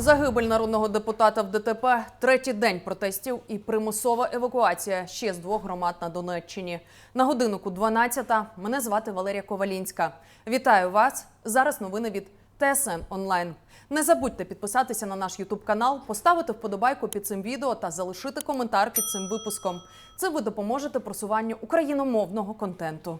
Загибель народного депутата в ДТП, третій день протестів і примусова евакуація ще з двох громад на Донеччині. На годиннику 12 Мене звати Валерія Ковалінська. Вітаю вас. Зараз новини від ТСН онлайн. Не забудьте підписатися на наш Ютуб канал, поставити вподобайку під цим відео та залишити коментар під цим випуском. Це ви допоможете просуванню україномовного контенту.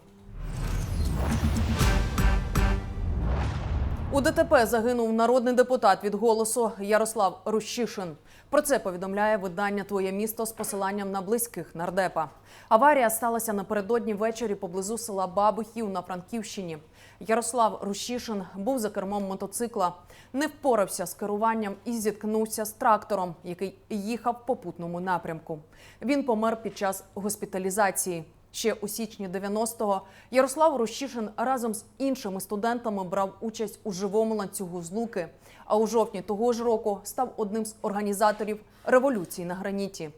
У ДТП загинув народний депутат від голосу Ярослав Рущишин. Про це повідомляє видання Твоє місто з посиланням на близьких нардепа. Аварія сталася напередодні ввечері поблизу села Бабухів на Франківщині. Ярослав Рущишин був за кермом мотоцикла, не впорався з керуванням і зіткнувся з трактором, який їхав в попутному напрямку. Він помер під час госпіталізації. Ще у січні 90-го Ярослав Рощишин разом з іншими студентами брав участь у живому ланцюгу злуки. А у жовтні того ж року став одним з організаторів революції на граніті.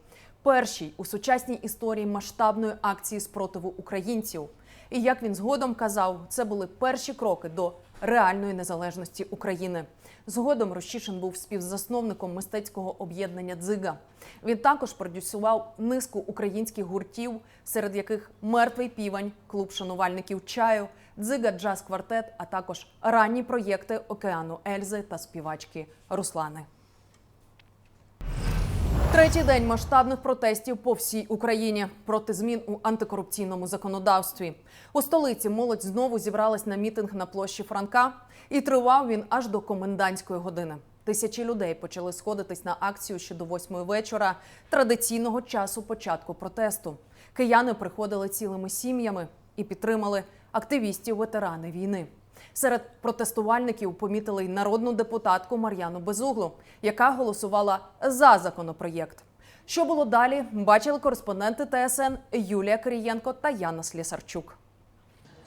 Першій у сучасній історії масштабної акції спротиву українців. І як він згодом казав, це були перші кроки до реальної незалежності України. Згодом Рощишин був співзасновником мистецького об'єднання Дзига. Він також продюсував низку українських гуртів, серед яких мертвий півень, клуб шанувальників чаю, дзига джаз квартет, а також ранні проєкти океану Ельзи та співачки Руслани. Третій день масштабних протестів по всій Україні проти змін у антикорупційному законодавстві. У столиці молодь знову зібралась на мітинг на площі Франка, і тривав він аж до комендантської години. Тисячі людей почали сходитись на акцію ще до восьмої вечора традиційного часу початку протесту. Кияни приходили цілими сім'ями і підтримали активістів ветерани війни. Серед протестувальників помітили й народну депутатку Мар'яну Безуглу, яка голосувала за законопроєкт. Що було далі, бачили кореспонденти ТСН Юлія Кирієнко та Яна Слісарчук.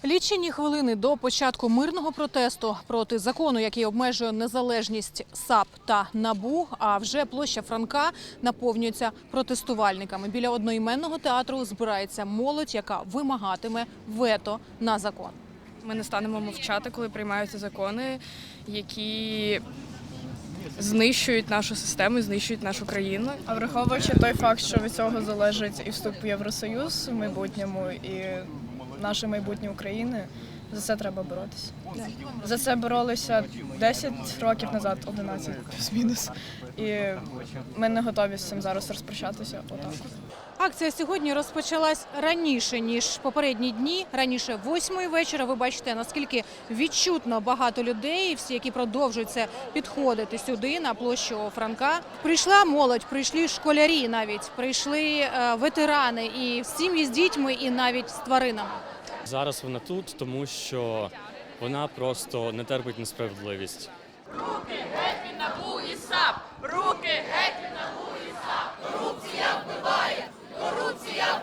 Лічені хвилини до початку мирного протесту проти закону, який обмежує незалежність САП та НАБУ. А вже площа Франка наповнюється протестувальниками. Біля одноіменного театру збирається молодь, яка вимагатиме вето на закон. Ми не станемо мовчати, коли приймаються закони, які знищують нашу систему, знищують нашу країну. А враховуючи той факт, що від цього залежить і вступ в Євросоюз в майбутньому, і наше майбутнє України, за це треба боротися. За це боролися 10 років назад, 11 плюс-мінус. І ми не готові з цим зараз розпрощатися. Отак. Акція сьогодні розпочалась раніше ніж попередні дні. Раніше восьмої вечора. Ви бачите наскільки відчутно багато людей, всі, які продовжуються підходити сюди на площу Франка. Прийшла молодь, прийшли школярі, навіть прийшли е, ветерани і сім'ї з дітьми, і навіть з тваринами. Зараз вона тут, тому що вона просто не терпить несправедливість. Руки гекінабуї сап, руки геть набуса. Корупція вбиває корупція.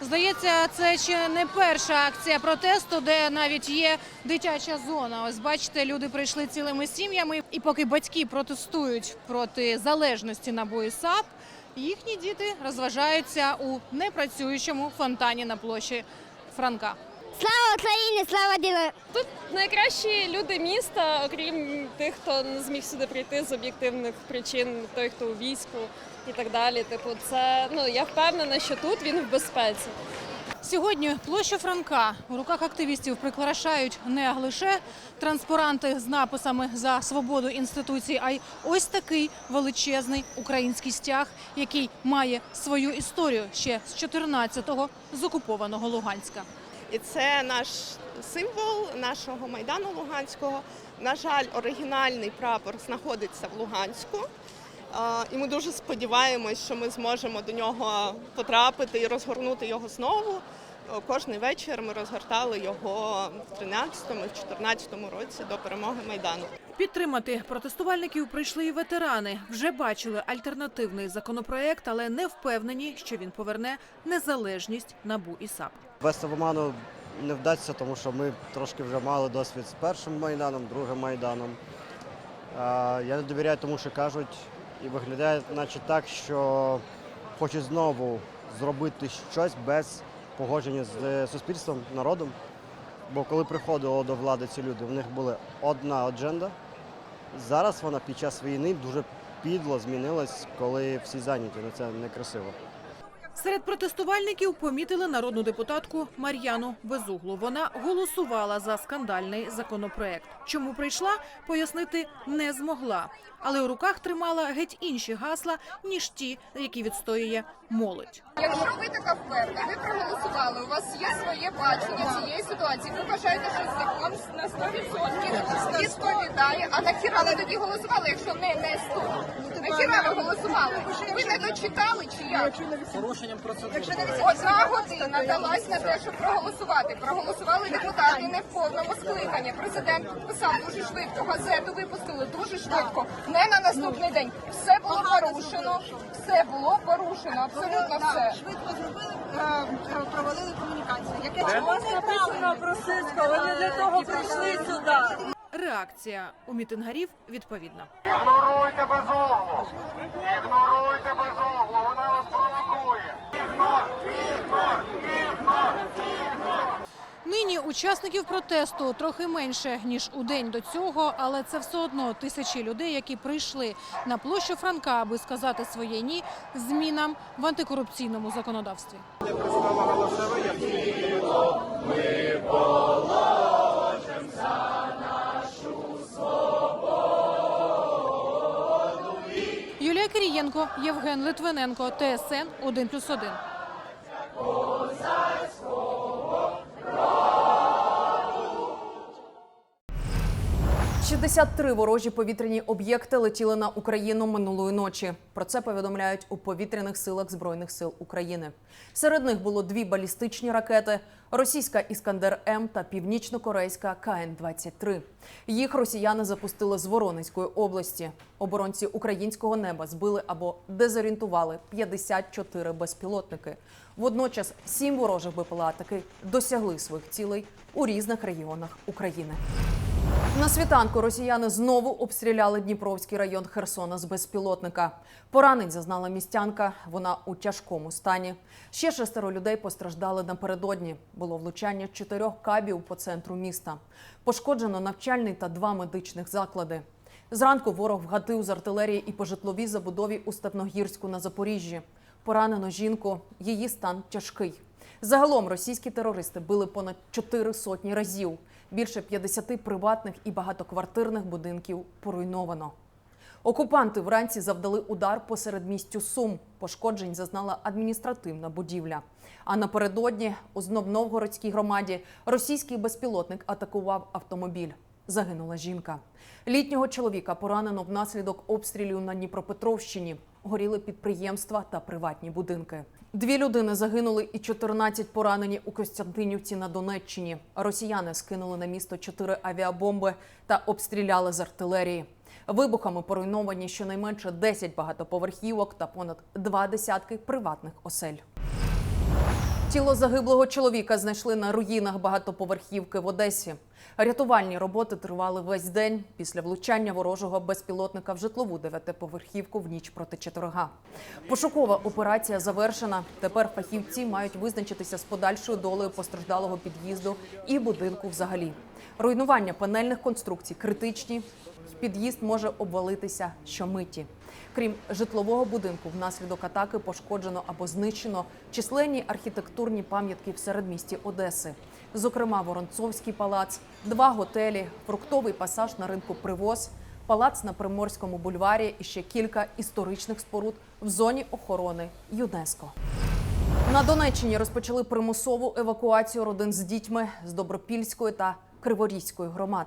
Здається, це ще не перша акція протесту, де навіть є дитяча зона. Ось бачите, люди прийшли цілими сім'ями, і поки батьки протестують проти залежності НАБУ і САП, їхні діти розважаються у непрацюючому фонтані на площі Франка. Слава Україні, слава діла! Тут найкращі люди міста, окрім тих, хто не зміг сюди прийти з об'єктивних причин, той, хто у війську і так далі. Типу, це ну я впевнена, що тут він в безпеці. Сьогодні площу Франка у руках активістів прикрашають не лише транспаранти з написами за свободу інституцій, а й ось такий величезний український стяг, який має свою історію ще з 14-го з окупованого Луганська. І це наш символ нашого майдану Луганського. На жаль, оригінальний прапор знаходиться в Луганську. І ми дуже сподіваємось, що ми зможемо до нього потрапити і розгорнути його знову. Кожний вечір ми розгортали його в 13-му, в 14-му році до перемоги Майдану. Підтримати протестувальників прийшли і ветерани. Вже бачили альтернативний законопроект, але не впевнені, що він поверне незалежність НАБУ і САП. Вести в оману не вдасться, тому що ми трошки вже мали досвід з першим майданом, другим майданом. Я не довіряю тому, що кажуть, і виглядає, наче так, що хочуть знову зробити щось без погодження з е, суспільством, народом. Бо коли приходило до влади ці люди, в них була одна адженда, Зараз вона під час війни дуже підло змінилась, коли всі зайняті. Ну це некрасиво. Серед протестувальників помітили народну депутатку Мар'яну Безуглу. Вона голосувала за скандальний законопроект. Чому прийшла, пояснити не змогла, але у руках тримала геть інші гасла ніж ті, які відстоює молодь. Якщо ви така впевнена, ви проголосували, у вас є своє бачення цієї ситуації, ви вважаєте, що закон на 100% відповідає, а нахіра ви тоді голосували, якщо не, не 100? Нахіра ви голосували? Ви не дочитали чи як? порушенням процедури. Одна година далась на те, щоб проголосувати. Проголосували депутати не в повному скликанні. Президент підписав дуже швидко, газету випустили дуже швидко. Не на наступний день. Все було порушено. Все було порушено. Абсолютно все. Швидко зробили, е, провалили комунікацію. Яке написано про сисько, вони для того прийшли сюди. Реакція у мітингарів відповідна. Ігноруйте безоглу! Ігноруйте безоглу! Вона вас провокує! Нині учасників протесту трохи менше ніж у день до цього, але це все одно тисячі людей, які прийшли на площу Франка, аби сказати своє ні змінам в антикорупційному законодавстві. Юлія Кирієнко, Євген Литвиненко, ТСН 1+,1. 63 ворожі повітряні об'єкти летіли на Україну минулої ночі. Про це повідомляють у повітряних силах збройних сил України. Серед них було дві балістичні ракети: російська Іскандер М та північно-корейська КН 23 Їх росіяни запустили з Воронезької області. Оборонці українського неба збили або дезорієнтували 54 безпілотники. Водночас сім ворожих БПЛА таки досягли своїх цілей у різних регіонах України. На світанку росіяни знову обстріляли Дніпровський район Херсона з безпілотника. Поранень зазнала містянка. Вона у тяжкому стані. Ще шестеро людей постраждали напередодні. Було влучання чотирьох кабів по центру міста. Пошкоджено навчальний та два медичних заклади. Зранку ворог вгатив з артилерії і по житловій забудові у Степногірську на Запоріжжі. Поранено жінку. Її стан тяжкий. Загалом російські терористи били понад чотири сотні разів. Більше 50 приватних і багатоквартирних будинків поруйновано. Окупанти вранці завдали удар посеред містю Сум. Пошкоджень зазнала адміністративна будівля. А напередодні у Знов-Новгородській громаді російський безпілотник атакував автомобіль. Загинула жінка. Літнього чоловіка поранено внаслідок обстрілів на Дніпропетровщині. Горіли підприємства та приватні будинки. Дві людини загинули і 14 поранені у Костянтинівці на Донеччині. Росіяни скинули на місто чотири авіабомби та обстріляли з артилерії. Вибухами поруйновані щонайменше 10 багатоповерхівок та понад два десятки приватних осель. Тіло загиблого чоловіка знайшли на руїнах багатоповерхівки в Одесі. Рятувальні роботи тривали весь день після влучання ворожого безпілотника в житлову дев'ятиповерхівку в ніч проти четверга. Пошукова операція завершена. Тепер фахівці мають визначитися з подальшою долею постраждалого під'їзду і будинку взагалі. Руйнування панельних конструкцій критичні. Під'їзд може обвалитися щомиті. Крім житлового будинку, внаслідок атаки пошкоджено або знищено численні архітектурні пам'ятки в середмісті Одеси. Зокрема, Воронцовський палац, два готелі, фруктовий пасаж на ринку Привоз, палац на Приморському бульварі і ще кілька історичних споруд в зоні охорони ЮНЕСКО. На Донеччині розпочали примусову евакуацію родин з дітьми з Добропільської та Криворізької громад.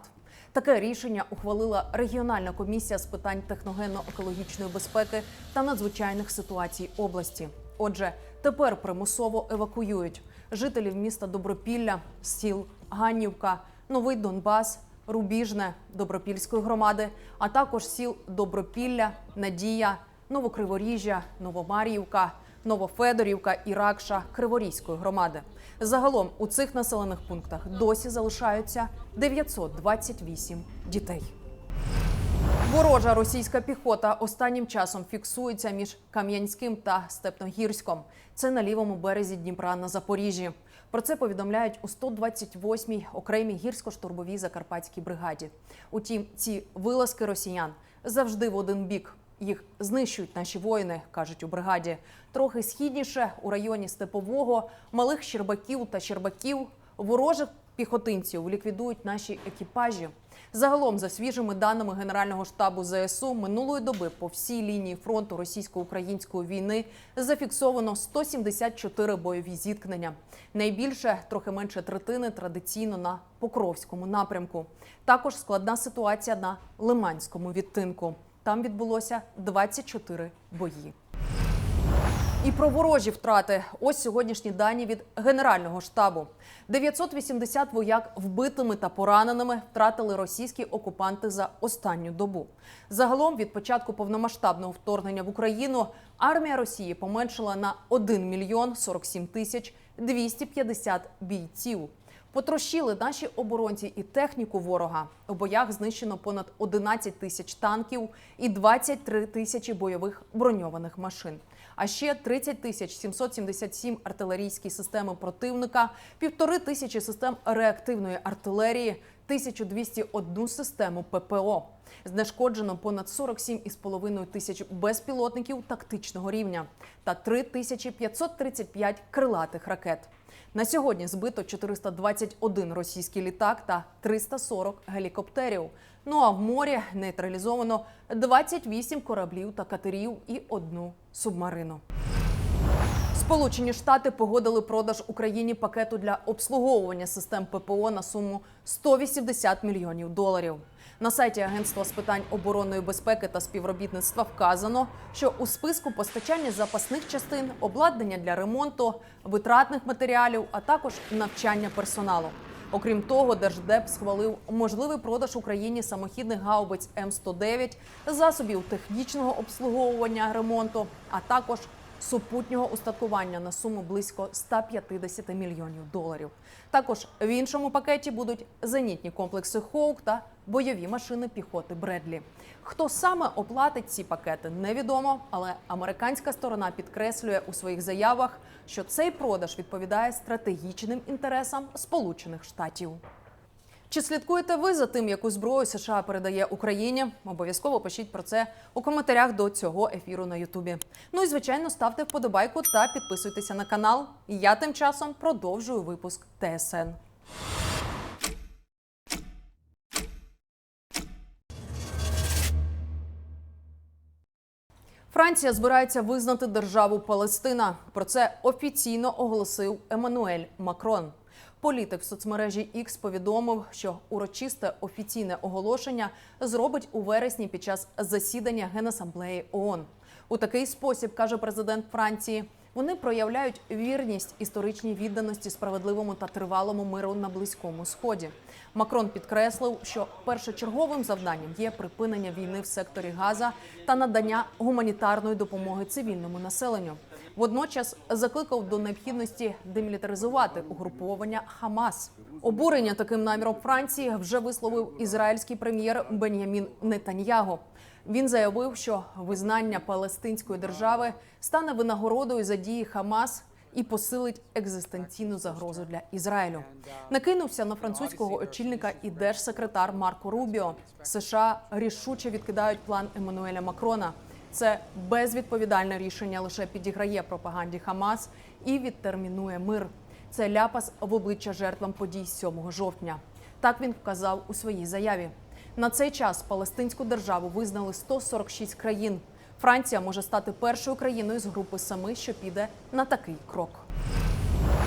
Таке рішення ухвалила регіональна комісія з питань техногенно-екологічної безпеки та надзвичайних ситуацій області. Отже, тепер примусово евакуюють жителів міста Добропілля, сіл Ганнівка, Новий Донбас, Рубіжне Добропільської громади, а також сіл Добропілля, Надія, Новокриворіжжя, Новомар'ївка, Новофедорівка і Ракша Криворізької громади. Загалом у цих населених пунктах досі залишаються 928 дітей. Ворожа російська піхота останнім часом фіксується між Кам'янським та Степногірськом. Це на лівому березі Дніпра на Запоріжжі. Про це повідомляють у 128-й окремій гірсько-штурмовій закарпатській бригаді. Утім, ці вилазки росіян завжди в один бік. Їх знищують наші воїни, кажуть у бригаді. Трохи східніше у районі Степового, малих Щербаків та Щербаків ворожих піхотинців ліквідують наші екіпажі. Загалом, за свіжими даними Генерального штабу ЗСУ, минулої доби по всій лінії фронту російсько-української війни зафіксовано 174 бойові зіткнення. Найбільше трохи менше третини традиційно на Покровському напрямку. Також складна ситуація на Лиманському відтинку. Там відбулося 24 бої. І про ворожі втрати. Ось сьогоднішні дані від Генерального штабу. 980 вояк вбитими та пораненими втратили російські окупанти за останню добу. Загалом від початку повномасштабного вторгнення в Україну армія Росії поменшила на 1 мільйон 47 тисяч 250 бійців. Потрощили наші оборонці і техніку ворога. У боях знищено понад 11 тисяч танків і 23 тисячі бойових броньованих машин. А ще 30 тисяч 777 артилерійські системи противника, півтори тисячі систем реактивної артилерії, 1201 систему ППО. Знешкоджено понад 47,5 тисяч безпілотників тактичного рівня та 3535 крилатих ракет. На сьогодні збито 421 російський літак та 340 гелікоптерів. Ну а в морі нейтралізовано 28 кораблів та катерів і одну субмарину. Сполучені Штати погодили продаж Україні пакету для обслуговування систем ППО на суму 180 мільйонів доларів. На сайті Агентства з питань оборонної безпеки та співробітництва вказано, що у списку постачання запасних частин, обладнання для ремонту, витратних матеріалів, а також навчання персоналу. Окрім того, Держдеп схвалив можливий продаж Україні самохідних гаубиць М109, засобів технічного обслуговування ремонту, а також супутнього устаткування на суму близько 150 мільйонів доларів. Також в іншому пакеті будуть зенітні комплекси Хоук та бойові машини піхоти Бредлі. Хто саме оплатить ці пакети, невідомо, але американська сторона підкреслює у своїх заявах, що цей продаж відповідає стратегічним інтересам Сполучених Штатів. Чи слідкуєте ви за тим, яку зброю США передає Україні? Обов'язково пишіть про це у коментарях до цього ефіру на Ютубі. Ну і звичайно, ставте вподобайку та підписуйтеся на канал. Я тим часом продовжую випуск ТСН. Франція збирається визнати державу Палестина. Про це офіційно оголосив Еммануель Макрон. Політик в соцмережі X повідомив, що урочисте офіційне оголошення зробить у вересні під час засідання Генасамблеї ООН. У такий спосіб каже президент Франції. Вони проявляють вірність історичній відданості справедливому та тривалому миру на близькому сході. Макрон підкреслив, що першочерговим завданням є припинення війни в секторі Газа та надання гуманітарної допомоги цивільному населенню. Водночас закликав до необхідності демілітаризувати угруповання Хамас. Обурення таким наміром Франції вже висловив ізраїльський прем'єр Бен'ямін Нетаньяго. Він заявив, що визнання палестинської держави стане винагородою за дії Хамас і посилить екзистенційну загрозу для Ізраїлю. Накинувся на французького очільника і держсекретар Марко Рубіо. США рішуче відкидають план Еммануеля Макрона. Це безвідповідальне рішення лише підіграє пропаганді Хамас і відтермінує мир. Це ляпас в обличчя жертвам подій 7 жовтня. Так він вказав у своїй заяві. На цей час палестинську державу визнали 146 країн. Франція може стати першою країною з групи семи, що піде на такий крок.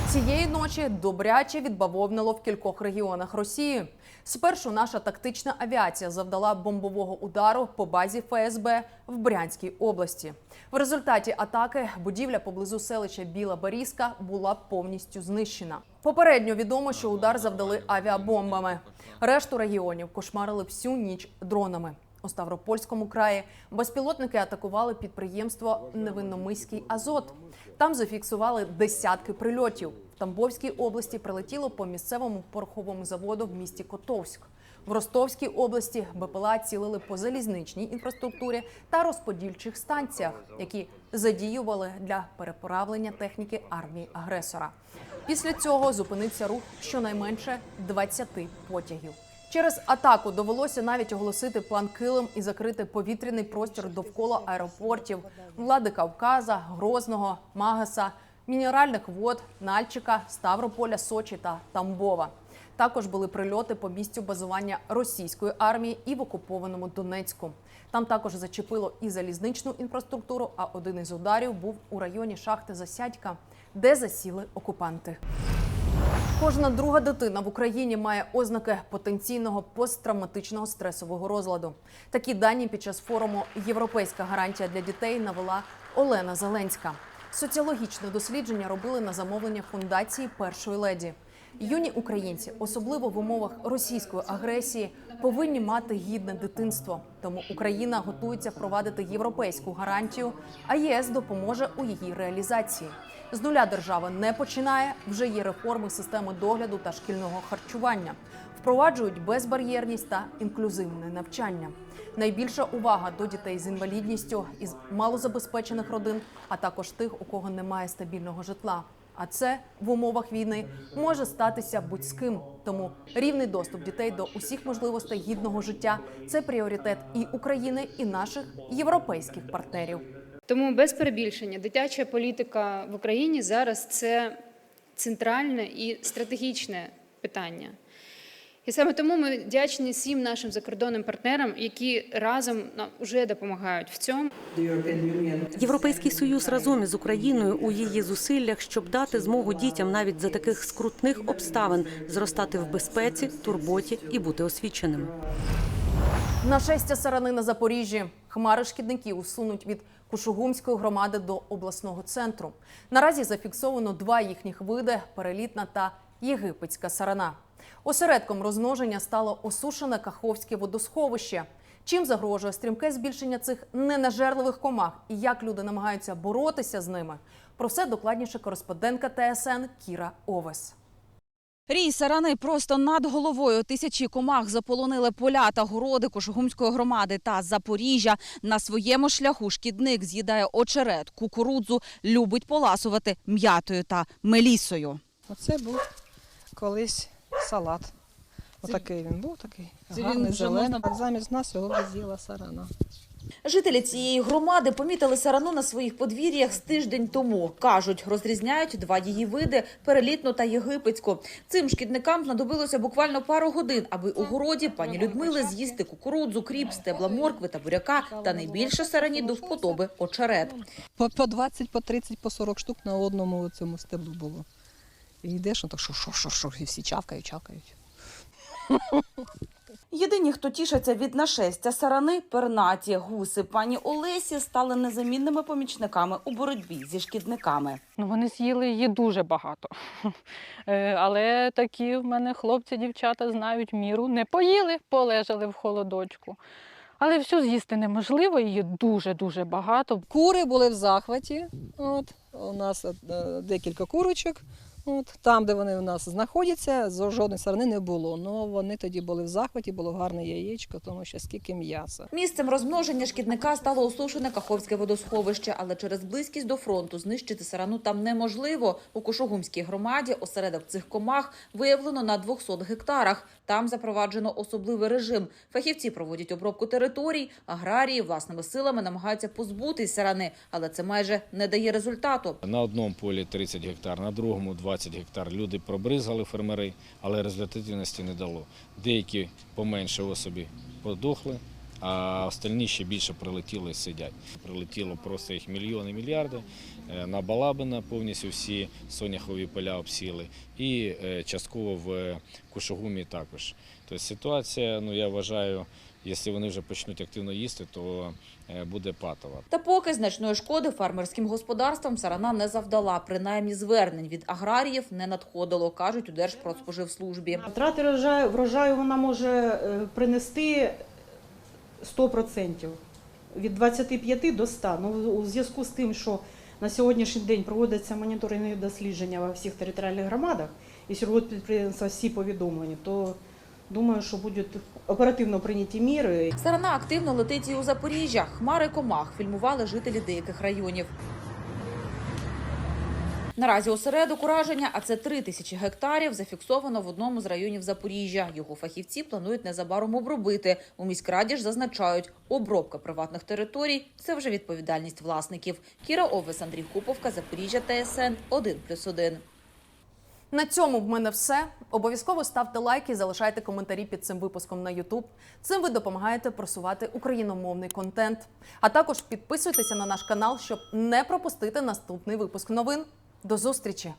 Цієї ночі добряче відбавовнило в кількох регіонах Росії. Спершу наша тактична авіація завдала бомбового удару по базі ФСБ в Брянській області. В результаті атаки будівля поблизу селища Біла Барізка була повністю знищена. Попередньо відомо, що удар завдали авіабомбами. Решту регіонів кошмарили всю ніч дронами. У Ставропольському краї безпілотники атакували підприємство Невинномиський Азот. Там зафіксували десятки прильотів. В Тамбовській області прилетіло по місцевому пороховому заводу в місті Котовськ. В Ростовській області БПЛА цілили по залізничній інфраструктурі та розподільчих станціях, які задіювали для переправлення техніки армії агресора. Після цього зупинився рух щонайменше 20 потягів. Через атаку довелося навіть оголосити план килим і закрити повітряний простір довкола аеропортів Влади Кавказа, Грозного, Магаса, мінеральних вод, Нальчика, Ставрополя, Сочі та Тамбова. Також були прильоти по місцю базування російської армії і в окупованому Донецьку. Там також зачепило і залізничну інфраструктуру. А один із ударів був у районі шахти Засядька, де засіли окупанти. Кожна друга дитина в Україні має ознаки потенційного посттравматичного стресового розладу. Такі дані під час форуму Європейська гарантія для дітей навела Олена Зеленська. Соціологічне дослідження робили на замовлення фундації першої леді. Юні українці, особливо в умовах російської агресії, повинні мати гідне дитинство. Тому Україна готується впровадити європейську гарантію, а ЄС допоможе у її реалізації. З нуля держава не починає. Вже є реформи системи догляду та шкільного харчування. Впроваджують безбар'єрність та інклюзивне навчання. Найбільша увага до дітей з інвалідністю із малозабезпечених родин, а також тих, у кого немає стабільного житла. А це в умовах війни може статися будь з ким. Тому рівний доступ дітей до усіх можливостей гідного життя це пріоритет і України, і наших європейських партнерів. Тому без перебільшення дитяча політика в Україні зараз це центральне і стратегічне питання. І саме тому ми вдячні всім нашим закордонним партнерам, які разом нам вже допомагають в цьому. Європейський союз разом із Україною у її зусиллях, щоб дати змогу дітям навіть за таких скрутних обставин зростати в безпеці, турботі і бути освіченими. Нашестя сарани на Запоріжжі. Хмари шкідників усунуть від Кушугумської громади до обласного центру. Наразі зафіксовано два їхніх види перелітна та єгипетська сарана. Осередком розмноження стало осушене Каховське водосховище. Чим загрожує стрімке збільшення цих ненажерливих комах і як люди намагаються боротися з ними? Про все докладніше кореспондентка ТСН Кіра Овес. Рій сарани просто над головою. Тисячі комах заполонили поля та городи Кошугумської громади та Запоріжжя. На своєму шляху шкідник з'їдає очерет, кукурудзу, любить поласувати м'ятою та мелісою. Оце був колись салат. Отакий він був такий. Гарний, зелений. Замість нас його вже з'їла сарана. Жителі цієї громади помітили сарану на своїх подвір'ях з тиждень тому. Кажуть, розрізняють два її види перелітну та єгипетську. Цим шкідникам знадобилося буквально пару годин, аби у городі пані Людмили з'їсти кукурудзу, кріп, стебла моркви та буряка. Та найбільше сарані до вподоби очерет. По, по 20, по 30, по 40 штук на одному цьому стеблу було. І йдеш, ну так що, що, що, що, і всі чавкають, чавкають. Єдині, хто тішаться від нашестя сарани, пернаті гуси пані Олесі стали незамінними помічниками у боротьбі зі шкідниками. Ну, вони з'їли її дуже багато. Е, Але такі в мене хлопці, дівчата знають міру. Не поїли, полежали в холодочку. Але всю з'їсти неможливо, її дуже-дуже багато. Кури були в захваті. От, у нас е, декілька курочок. От, там, де вони у нас знаходяться, зо- жодної сарани не було. Ну вони тоді були в захваті, було гарне яєчко, тому що скільки м'яса. Місцем розмноження шкідника стало осушене Каховське водосховище, але через близькість до фронту знищити сарану там неможливо. У Кошугумській громаді осередок цих комах виявлено на 200 гектарах. Там запроваджено особливий режим. Фахівці проводять обробку територій, аграрії власними силами намагаються позбутися рани, але це майже не дає результату. На одному полі 30 гектар, на другому 20 гектар. Люди пробризали фермери, але результативності не дало. Деякі поменше особі подохли, а остальні ще більше прилетіли і сидять. Прилетіло просто їх мільйони, мільярди. Е, На Балабина повністю всі соняхові поля обсіли і е, частково в Кушугумі також. Тобто ситуація, ну я вважаю, якщо вони вже почнуть активно їсти, то е, буде патова. Та поки значної шкоди фермерським господарствам сарана не завдала. Принаймні звернень від аграріїв не надходило, кажуть у Держпродспоживслужбі. Втрати врожаю, врожаю вона може принести 100%, від 25 до 100. Ну, у зв'язку з тим, що на сьогоднішній день проводяться моніторингові дослідження во всіх територіальних громадах, і сьогодні підприємства всі повідомлені, то думаю, що будуть оперативно прийняті міри. Сарана активно летить і у Запоріжжя. Хмари комах фільмували жителі деяких районів. Наразі осередок ураження, а це три тисячі гектарів, зафіксовано в одному з районів Запоріжжя. Його фахівці планують незабаром обробити. У міськраді ж зазначають, обробка приватних територій це вже відповідальність власників. Кіра Овес, Андрій Куповка, Запоріжжя, ТСН 1+,1. На цьому в мене все. Обов'язково ставте лайки, залишайте коментарі під цим випуском на YouTube. Цим ви допомагаєте просувати україномовний контент. А також підписуйтеся на наш канал, щоб не пропустити наступний випуск новин. До зустрічі!